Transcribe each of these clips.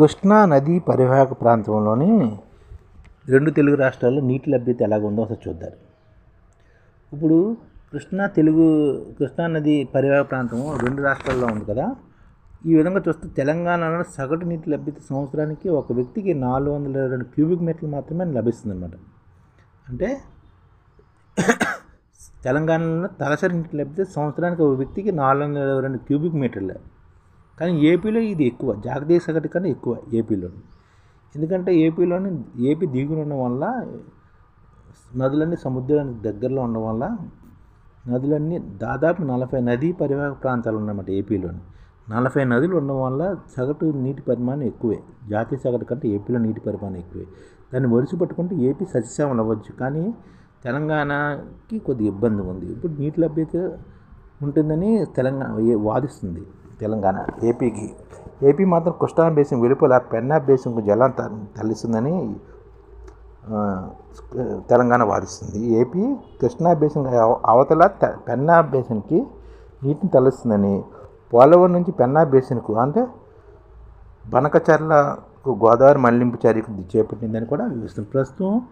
కృష్ణా నదీ పరివాహక ప్రాంతంలోని రెండు తెలుగు రాష్ట్రాల్లో నీటి లభ్యత ఎలాగ ఉందో ఒకసారి చూద్దాం. ఇప్పుడు కృష్ణా తెలుగు కృష్ణా నది పరివాహక ప్రాంతం రెండు రాష్ట్రాల్లో ఉంది కదా. ఈ విధంగా చూస్తే తెలంగాణలో సగటు నీటి లభ్యత సంవత్సరానికి ఒక వ్యక్తికి నాలుగు వందల ఇరవై రెండు క్యూబిక్ మీటర్లు మాత్రమే లభిస్తుంది అనమాట అంటే తెలంగాణలో తలసరి నీటి లభ్యత సంవత్సరానికి ఒక వ్యక్తికి నాలుగు వందల ఇరవై రెండు క్యూబిక్ మీటర్లే. కానీ ఏపీలో ఇది ఎక్కువ. జాగతీయ సగటు కన్నా ఎక్కువ ఏపీలో ఎందుకంటే ఏపీలోని ఏపీ దిగున ఉండడం వల్ల నదులన్నీ సముద్రానికి దగ్గరలో ఉండడం వల్ల నదులన్నీ దాదాపు నలభై నదీ పరివాహక ప్రాంతాలు ఉన్నాయన్నమాట ఏపీలోని. నలభై నదులు ఉండడం వల్ల సగటు నీటి పరిమాణం ఎక్కువే. జాతీయ సగటు కంటే ఏపీలో నీటి పరిమాణం ఎక్కువే. దాన్ని ఒడిసి పట్టుకుంటే ఏపీ సస్యశ్యామలు అవ్వచ్చు. కానీ తెలంగాణకి కొద్దిగా ఇబ్బంది ఉంది. ఇప్పుడు నీటి లభ్యత ఉంటుందని తెలంగాణ వాదిస్తుంది. తెలంగాణ ఏపీకి. ఏపీ మాత్రం కృష్ణా బేసిన్ వెలుపల పెన్నా బేసిన్కు జలం త- తరలిస్తుందని తెలంగాణ వాదిస్తుంది. ఏపీ కృష్ణా బేసిన్ అవతల పెన్నా బేసిన్కి నీటిని తరలిస్తుందని పోలవరం నుంచి పెన్నా బేసిన్కు అంటే బనకచర్లకు గోదావరి మళ్ళింపు చర్యకు చేపట్టిందని కూడా వివరిస్తుంది. ప్రస్తుతం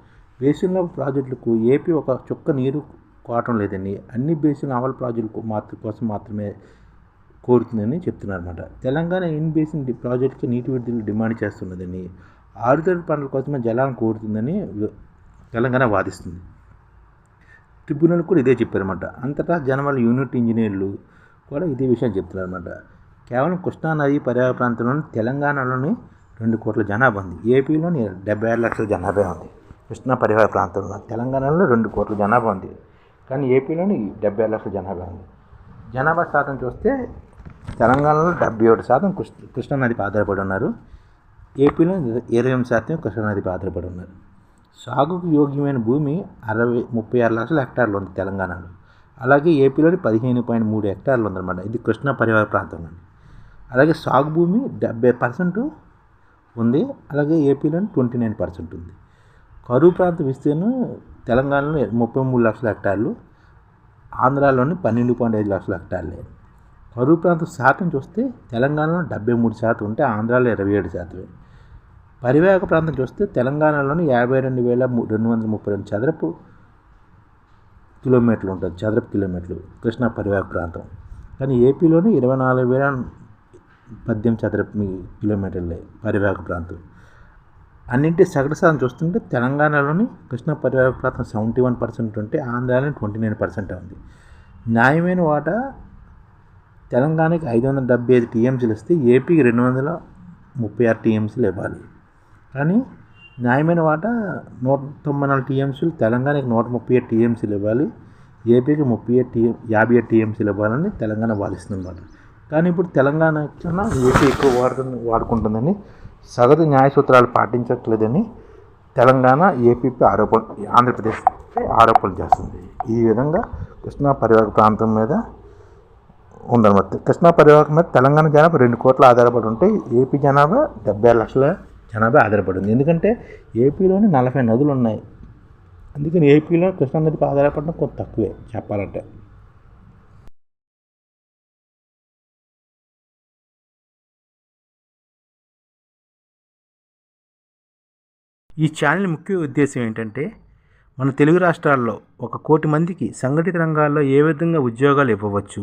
బేసిన్ల ప్రాజెక్టులకు ఏపీ ఒక చుక్క నీరు కోవటం లేదని అన్ని బేసిన్ అమలు ప్రాజెక్టులకు మాత్ర కోసం మాత్రమే కోరుతుందని చెప్తున్నారు అనమాట తెలంగాణ ఇన్ బేసిన్ ప్రాజెక్టుకి నీటి విడుదల డిమాండ్ చేస్తున్నదని ఆరుతడి పంటల కోసమే జలాలను కోరుతుందని తెలంగాణ వాదిస్తుంది. ట్రిబ్యునల్ కూడా ఇదే చెప్పారన్నమాట. అంతటా జనవరి యూనిట్ ఇంజనీర్లు కూడా ఇదే విషయం చెప్తున్నారన్నమాట. కేవలం కృష్ణానది నది ప్రాంతంలోని తెలంగాణలోని రెండు కోట్ల జనాభా ఉంది. ఏపీలోని డెబ్బై ఆరు లక్షల జనాభా ఉంది. కృష్ణా పరివార ప్రాంతంలో తెలంగాణలో రెండు కోట్ల జనాభా ఉంది. కానీ ఏపీలోని డెబ్బై ఆరు లక్షల జనాభా ఉంది. జనాభా శాతం చూస్తే తెలంగాణలో డెబ్బై ఒకటి శాతం కృష్ణ కృష్ణా ఆధారపడి ఉన్నారు. ఏపీలో ఇరవై ఎనిమిది శాతం కృష్ణానదిపై ఆధారపడి ఉన్నారు. సాగుకు యోగ్యమైన భూమి అరవై ముప్పై ఆరు లక్షల హెక్టార్లు ఉంది తెలంగాణలో. అలాగే ఏపీలోని పదిహేను పాయింట్ మూడు హెక్టార్లు ఉందన్నమాట. ఇది కృష్ణా ప్రాంతం ప్రాంతంలో అలాగే సాగు భూమి డెబ్బై పర్సెంట్ ఉంది. అలాగే ఏపీలోని ట్వంటీ నైన్ పర్సెంట్ ఉంది. కరువు ప్రాంత విస్తీర్ణం తెలంగాణలో ముప్పై మూడు లక్షల హెక్టార్లు. ఆంధ్రాలోని పన్నెండు పాయింట్ ఐదు లక్షల హెక్టార్లు. పరువు ప్రాంతం శాతం చూస్తే తెలంగాణలో డెబ్బై మూడు శాతం ఉంటే ఆంధ్రాలో ఇరవై ఏడు శాతమే. పరివాహక ప్రాంతం చూస్తే తెలంగాణలోని యాభై రెండు వేల రెండు వందల ముప్పై రెండు చదరపు కిలోమీటర్లు ఉంటుంది. చదరపు కిలోమీటర్లు కృష్ణా పరివాహక ప్రాంతం. కానీ ఏపీలోని ఇరవై నాలుగు వేల పద్దెనిమిది చదరపు కిలోమీటర్లే పరివాహక ప్రాంతం. అన్నింటి సగటు శాతం చూస్తుంటే తెలంగాణలోని కృష్ణా పరివాహక ప్రాంతం సెవెంటీ వన్ పర్సెంట్ ఉంటే ఆంధ్రాలోని ట్వంటీ నైన్ పర్సెంట్ ఉంది. న్యాయమైన వాటా తెలంగాణకి ఐదు వందల డెబ్బై ఐదు టీఎంసీలు ఇస్తే ఏపీకి రెండు వందల ముప్పై ఆరు టీఎంసీలు ఇవ్వాలి. కానీ న్యాయమైన వాటా నూట తొంభై నాలుగు టీఎంసీలు తెలంగాణకి నూట ముప్పై ఏడు టీఎంసీలు ఇవ్వాలి. ఏపీకి ముప్పై ఏడు టీ యాభై ఏడు టీఎంసీలు ఇవ్వాలని తెలంగాణ వాదిస్తుందన్నమాట. కానీ ఇప్పుడు తెలంగాణ కన్నా ఏపీ ఎక్కువ వాడుతుంది వాడుకుంటుందని సగటు న్యాయ సూత్రాలు పాటించట్లేదని తెలంగాణ ఏపీపై ఆరోపణ ఆంధ్రప్రదేశ్పై ఆరోపణలు చేస్తుంది. ఈ విధంగా కృష్ణా పరివాహక ప్రాంతం మీద ఉందన్నమాట. కృష్ణా పరివాహక మీద తెలంగాణ జనాభా రెండు కోట్ల ఆధారపడి ఉంటే ఏపీ జనాభా డెబ్బై లక్షల జనాభా ఆధారపడి ఉంది ఎందుకంటే ఏపీలోని నలభై నదులు ఉన్నాయి అందుకని ఏపీలో కృష్ణా నదిపై ఆధారపడడం కొంత తక్కువే చెప్పాలంటే. ఈ ఛానల్ ముఖ్య ఉద్దేశం ఏంటంటే మన తెలుగు రాష్ట్రాల్లో ఒక కోటి మందికి సంఘటిత రంగాల్లో ఏ విధంగా ఉద్యోగాలు ఇవ్వవచ్చు